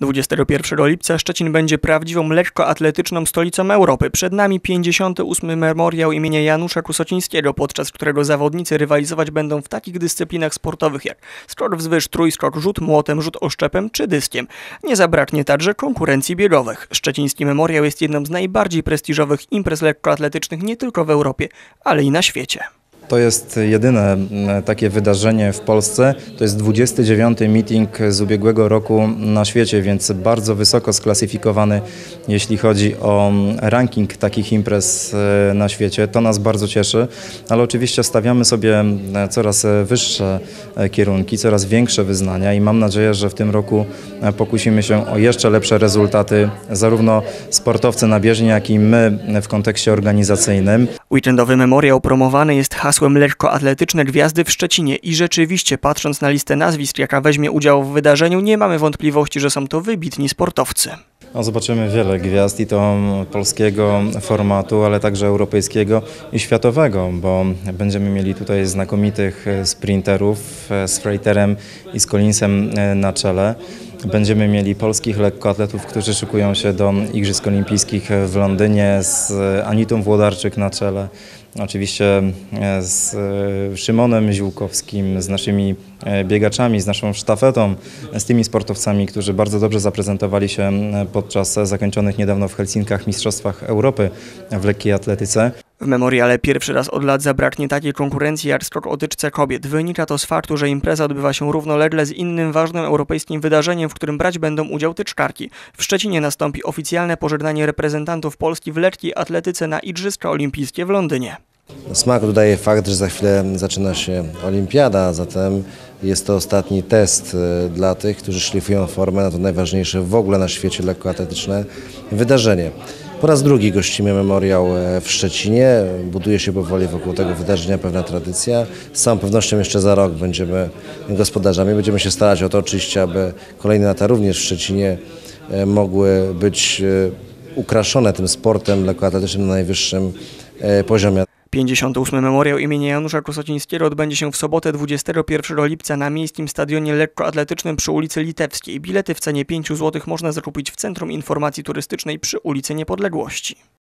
21 lipca Szczecin będzie prawdziwą lekkoatletyczną stolicą Europy. Przed nami 58. memoriał imienia Janusza Kusocińskiego, podczas którego zawodnicy rywalizować będą w takich dyscyplinach sportowych jak skok wzwyż, trójskok, rzut młotem, rzut oszczepem czy dyskiem. Nie zabraknie także konkurencji biegowych. Szczeciński memoriał jest jedną z najbardziej prestiżowych imprez lekkoatletycznych nie tylko w Europie, ale i na świecie. To jest jedyne takie wydarzenie w Polsce. To jest 29. meeting z ubiegłego roku na świecie, więc bardzo wysoko sklasyfikowany, jeśli chodzi o ranking takich imprez e, na świecie. To nas bardzo cieszy, ale oczywiście stawiamy sobie coraz wyższe e, kierunki, coraz większe wyznania i mam nadzieję, że w tym roku e, pokusimy się o jeszcze lepsze rezultaty, zarówno sportowcy na bieżni, jak i my w kontekście organizacyjnym. Weekendowy memoriał promowany jest hasłem lekkoatletyczne gwiazdy w Szczecinie i rzeczywiście patrząc na listę nazwisk, jaka weźmie udział w wydarzeniu, nie mamy wątpliwości, że są to wybitni sportowcy. No, zobaczymy wiele gwiazd i to polskiego formatu, ale także europejskiego i światowego, bo będziemy mieli tutaj znakomitych sprinterów z Freiterem i z Collinsem na czele. Będziemy mieli polskich lekkoatletów, którzy szykują się do Igrzysk Olimpijskich w Londynie z Anitą Włodarczyk na czele. Oczywiście z Szymonem Ziółkowskim, z naszymi biegaczami, z naszą sztafetą, z tymi sportowcami, którzy bardzo dobrze zaprezentowali się podczas zakończonych niedawno w Helsinkach Mistrzostwach Europy w lekkiej atletyce. W memoriale pierwszy raz od lat zabraknie takiej konkurencji jak skok o tyczce kobiet. Wynika to z faktu, że impreza odbywa się równolegle z innym ważnym europejskim wydarzeniem, w którym brać będą udział tyczkarki. W Szczecinie nastąpi oficjalne pożegnanie reprezentantów Polski w lekkiej atletyce na Igrzyska Olimpijskie w Londynie. Smak dodaje fakt, że za chwilę zaczyna się olimpiada, zatem jest to ostatni test e, dla tych, którzy szlifują formę na to najważniejsze w ogóle na świecie lekkoatletyczne wydarzenie. Po raz drugi gościmy memoriał e, w Szczecinie. Buduje się powoli wokół tego wydarzenia pewna tradycja. Z całą pewnością jeszcze za rok będziemy gospodarzami. Będziemy się starać o to oczywiście, aby kolejne lata również w Szczecinie e, mogły być ukraszone tym sportem lekkoatletycznym na najwyższym poziomie. 58. memoriał imienia Janusza Kosocińskiego odbędzie się w sobotę 21 lipca na miejskim stadionie lekkoatletycznym przy ulicy Litewskiej. Bilety w cenie 5 zł można zakupić w Centrum Informacji Turystycznej przy ulicy Niepodległości.